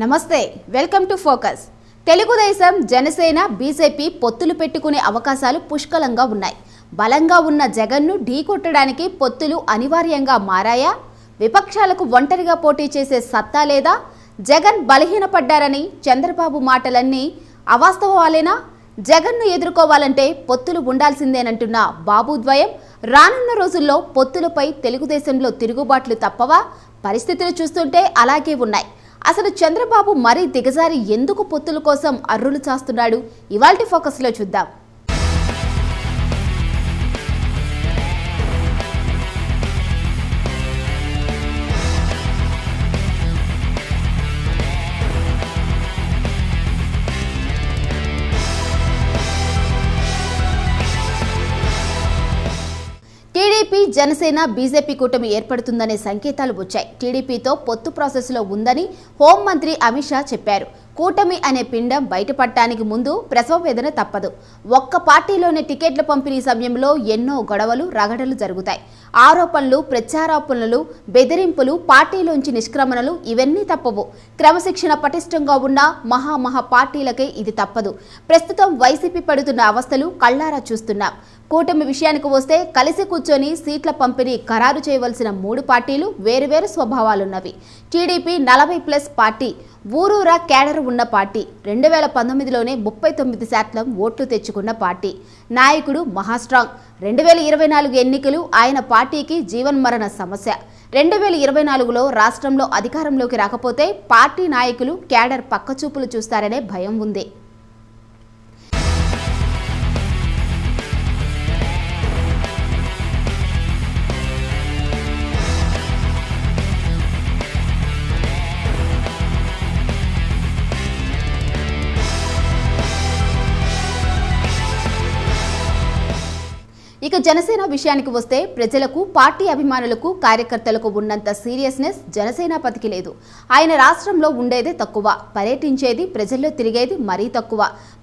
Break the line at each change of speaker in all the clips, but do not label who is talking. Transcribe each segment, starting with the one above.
నమస్తే welcome to focus. Telugu Desam Janasena BJP పొత్తులు పెట్టుకునే అవకాశాలు పుష్కలంగా ఉన్నాయి. బలంగా ఉన్న జగన్ను ఢీకొట్టడానికి పొత్తులు అనివార్యంగా మారాయా? విపక్షాలకు ఒంటరిగా పోటీ చేసే సత్తా లేదా? జగన్ బలహీనపడ్డారని చంద్రబాబు మాటలన్నీ అవాస్తవాలేనా? జగన్ను ఎదుర్కోవాలంటే పొత్తులు ఉండాల్సిందేనంటున్న బాబు ద్వయం రానున్న రోజుల్లో పొత్తులపై తెలుగుదేశంలో తిరుగుబాట్లు తప్పవా? పరిస్థితులు చూస్తుంటే అలాగే ఉన్నాయి. అసలు చంద్రబాబు మరీ దిగజారి ఎందుకు పొత్తుల కోసం అర్రులు చాస్తున్నాడు? ఇవాల్టి ఫోకస్లో చూద్దాం. టీడీపీ జనసేన బీజేపీ కూటమి ఏర్పడుతుందనే సంకేతాలు వచ్చాయి. టీడీపీతో పొత్తు ప్రాసెస్లో ఉందని హోంమంత్రి అమిత్ షా చెప్పారు. కూటమి అనే పిండం బయటపడటానికి ముందు ప్రసవ వేదన తప్పదు. ఒక్క పార్టీలోని టికెట్ల పంపిణీ సమయంలో ఎన్నో గొడవలు రగడలు జరుగుతాయి. ఆరోపణలు ప్రత్యారోపణలు బెదిరింపులు పార్టీలోంచి నిష్క్రమణలు ఇవన్నీ తప్పవు. క్రమశిక్షణ పటిష్టంగా ఉన్న మహా మహా పార్టీలకే ఇది తప్పదు. ప్రస్తుతం వైసీపీ పడుతున్న అవస్థలు కళ్ళారా చూస్తున్నాం. కూటమి విషయానికి వస్తే కలిసి కూర్చొని సీట్ల పంపిణీ ఖరారు చేయవలసిన మూడు పార్టీలు వేరువేరు స్వభావాలున్నవి. టీడీపీ నలభై ప్లస్ పార్టీ ఊరూరా కేడర్ ఉన్న పార్టీ. రెండు వేల పంతొమ్మిదిలోనే ముప్పై తొమ్మిది శాతం ఓట్లు తెచ్చుకున్న పార్టీ. నాయకుడు మహాస్ట్రాంగ్. రెండు వేల ఇరవై నాలుగు ఎన్నికలు ఆయన పార్టీకి జీవన్మరణ సమస్య. రెండు వేల ఇరవై నాలుగులో రాష్ట్రంలో అధికారంలోకి రాకపోతే పార్టీ నాయకులు కేడర్ పక్కచూపులు చూస్తారనే భయం ఉంది. ఇక జనసేన విషయానికి వస్తే ప్రజలకు పార్టీ అభిమానులకు కార్యకర్తలకు ఉన్నంత సీరియస్నెస్ జనసేనాపతికి లేదు. ఆయన రాష్ట్రంలో ఉండేదే తక్కువ. పర్యటించేది ప్రజల్లో తిరిగేది మరీ తక్కువ.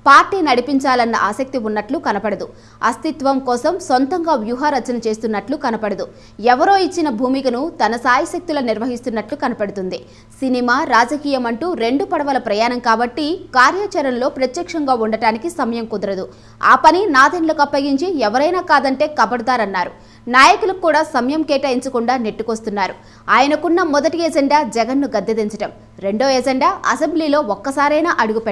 పార్టీ నడిపించాలన్న ఆసక్తి ఉన్నట్లు కనపడదు. అస్తిత్వం కోసం సొంతంగా వ్యూహరచన చేస్తున్నట్లు కనపడదు. ఎవరో ఇచ్చిన భూమికను తన సాయశక్తుల నిర్వహిస్తున్నట్లు కనపడుతుంది. సినిమా రాజకీయం అంటూ రెండు పడవల ప్రయాణం కాబట్టి కార్యాచరణలో ప్రత్యక్షంగా ఉండటానికి సమయం కుదరదు. ఆ పని నాదెండ్లకు అప్పగించి ఎవరైనా కాదంటే కబడ్దారన్నారు నాయకులకు కూడా సమయం కేటాయించకుండా నెట్టుకొస్తున్నారు. ఆయనకున్న మొదటి ఎజెండా జగన్ను గద్దెదించడం. రెండో ఎజెండా అసెంబ్లీలో ఒక్కసారైనా అడుగు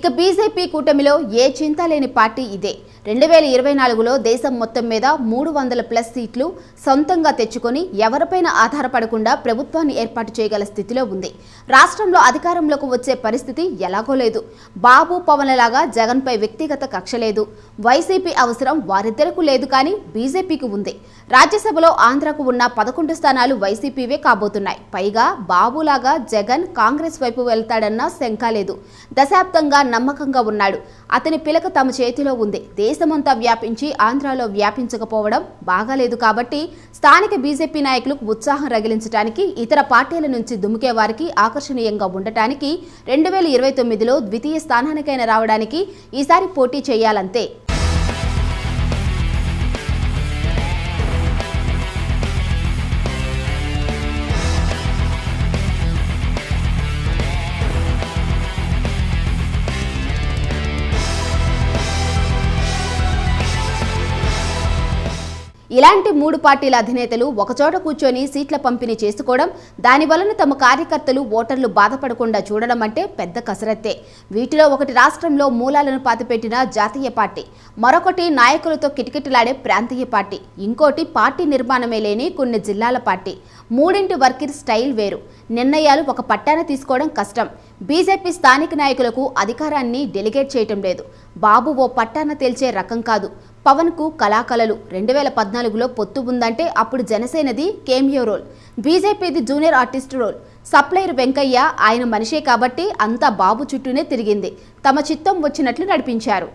ఇక బీజేపీ కూటమిలో ఏ చింత లేని పార్టీ ఇదే. రెండు వేల ఇరవై నాలుగులో దేశం మొత్తం మీద మూడు వందల ప్లస్ సీట్లు సొంతంగా తెచ్చుకొని ఎవరిపైన ఆధారపడకుండా ప్రభుత్వాన్ని ఏర్పాటు చేయగల స్థితిలో ఉంది. రాష్ట్రంలో అధికారంలోకి వచ్చే పరిస్థితి ఎలాగో లేదు. బాబు పవన్లాగా జగన్పై వ్యక్తిగత కక్ష లేదు. వైసీపీ అవసరం వారిద్దరకు లేదు కానీ బీజేపీకి ఉంది. రాజ్యసభలో ఆంధ్రకు ఉన్న పదకొండు స్థానాలు వైసీపీవే కాబోతున్నాయి. పైగా బాబులాగా జగన్ కాంగ్రెస్ వైపు వెళ్తాడన్న శంక లేదు. దశాబ్దంగా నమ్మకంగా ఉన్నాడు. అతని పిలక తమ చేతిలో ఉంది. దేశ దేశమంతా వ్యాపించి ఆంధ్రాలో వ్యాపించకపోవడం బాగాలేదు కాబట్టి స్థానిక బీజేపీ నాయకులకు ఉత్సాహం రగిలించడానికి ఇతర పార్టీల నుంచి దుమికే వారికి ఆకర్షణీయంగా ఉండటానికి రెండు వేల ఇరవై తొమ్మిదిలో ద్వితీయ స్థానానికైనా రావడానికి ఈసారి పోటీ చేయాలంతే. ఇలాంటి మూడు పార్టీల అధినేతలు ఒకచోట కూర్చొని సీట్ల పంపిణీ చేసుకోవడం దాని వలన తమ కార్యకర్తలు ఓటర్లు బాధపడకుండా చూడడం అంటే పెద్ద కసరత్తే. వీటిలో ఒకటి రాష్ట్రంలో మూలాలను పాతిపెట్టిన జాతీయ పార్టీ మరొకటి నాయకులతో కిటకిటలాడే ప్రాంతీయ పార్టీ ఇంకోటి పార్టీ నిర్మాణమే లేని కొన్ని జిల్లాల పార్టీ. మూడింటి వర్కిర్ స్టైల్ వేరు. నిర్ణయాలు ఒక పట్టాన తీసుకోవడం కష్టం. బీజేపీ స్థానిక నాయకులకు అధికారాన్ని డెలిగేట్ చేయటం లేదు. బాబు ఓ పట్టాన తేల్చే రకం కాదు. పవన్కు కళాకళలు. రెండు వేల పద్నాలుగులో పొత్తు ఉందంటే అప్పుడు జనసేనది cameo role. బీజేపీది junior artist role. Supplier Venkaiah ఆయన మనిషే కాబట్టి అంతా బాబు చుట్టూనే తిరిగింది. తమ చిత్తం వచ్చినట్లు నడిపించారు.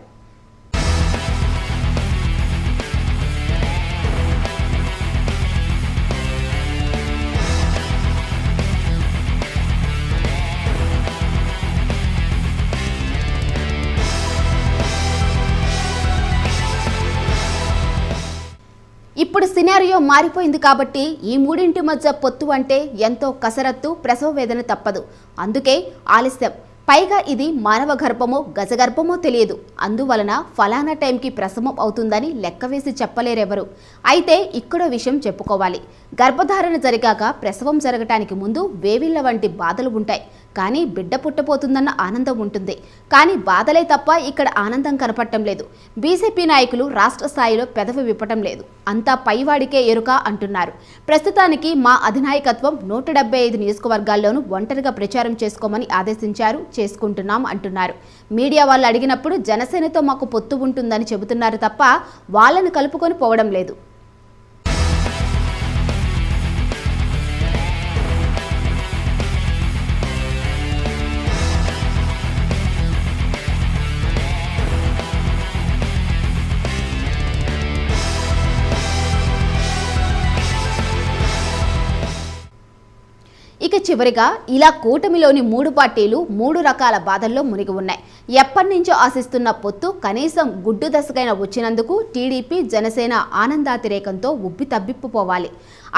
ఇప్పుడు సినారియో మారిపోయింది కాబట్టి ఈ మూడింటి మధ్య పొత్తు అంటే ఎంతో కసరత్తు ప్రసవ వేదన తప్పదు. అందుకే ఆలస్యం. పైగా ఇది మానవ గర్భమో గజగర్భమో తెలియదు. అందువలన ఫలానా టైంకి ప్రసవం అవుతుందని లెక్క వేసి చెప్పలేరెవరు. అయితే ఇక్కడో విషయం చెప్పుకోవాలి. గర్భధారణ జరిగాక ప్రసవం జరగటానికి ముందు వేవిళ్ళ వంటి బాధలు ఉంటాయి. కానీ బిడ్డ పుట్టపోతుందన్న ఆనందం ఉంటుంది. కానీ బాధలే తప్ప ఇక్కడ ఆనందం కనపడటం లేదు. బీజేపీ నాయకులు రాష్ట్ర స్థాయిలో పెదవి విప్పటం లేదు. అంతా పైవాడికే ఎరుక అంటున్నారు. ప్రస్తుతానికి మా అధినాయకత్వం నూట డెబ్బై ఐదు నియోజకవర్గాల్లోనూ ఒంటరిగా ప్రచారం చేసుకోమని ఆదేశించారు చేసుకుంటున్నాం అంటున్నారు. మీడియా వాళ్ళు అడిగినప్పుడు జనసేనతో మాకు పొత్తు ఉంటుందని చెబుతున్నారు తప్ప వాళ్ళని కలుపుకొని పోవడం లేదు. ఇక చివరిగా ఇలా కూటమిలోని మూడు పార్టీలు మూడు రకాల బాధల్లో మునిగి ఉన్నాయి. ఎప్పటి నుంచో ఆశిస్తున్న పొత్తు కనీసం గుడ్డు దశకైన వచ్చినందుకు టీడీపీ జనసేన ఆనందాతిరేకంతో ఉబ్బి తబ్బిప్పుపోవాలి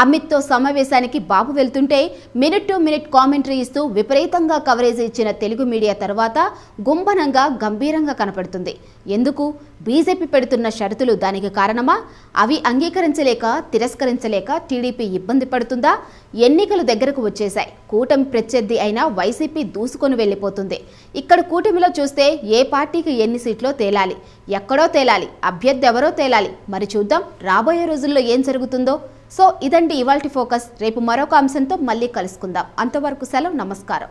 అమిత్తో సమావేశానికి బాబు వెళ్తుంటే మినిట్ టు మినిట్ కామెంటరీ ఇస్తూ విపరీతంగా కవరేజ్ ఇచ్చిన తెలుగు మీడియా తర్వాత గుంభనంగా గంభీరంగా కనపడుతుంది. ఎందుకు? బీజేపీ పెడుతున్న షరతులు దానికి కారణమా? అవి అంగీకరించలేక తిరస్కరించలేక టీడీపీ ఇబ్బంది పడుతుందా? ఎన్నికలు దగ్గరకు వచ్చేశాయి. కూటమి ప్రత్యర్థి అయినా వైసీపీ దూసుకొని వెళ్ళిపోతుంది. ఇక్కడ కూటమిలో చూస్తే ఏ పార్టీకి ఎన్ని సీట్లో తేలాలి? ఎక్కడో తేలాలి. అభ్యర్థి ఎవరో తేలాలి. మరి చూద్దాం రాబోయే రోజుల్లో ఏం జరుగుతుందో. సో ఇదండి ఇవాల్టి ఫోకస్. రేపు మరొక అంశంతో మళ్ళీ కలుసుకుందాం. అంతవరకు సెలవు నమస్కారం.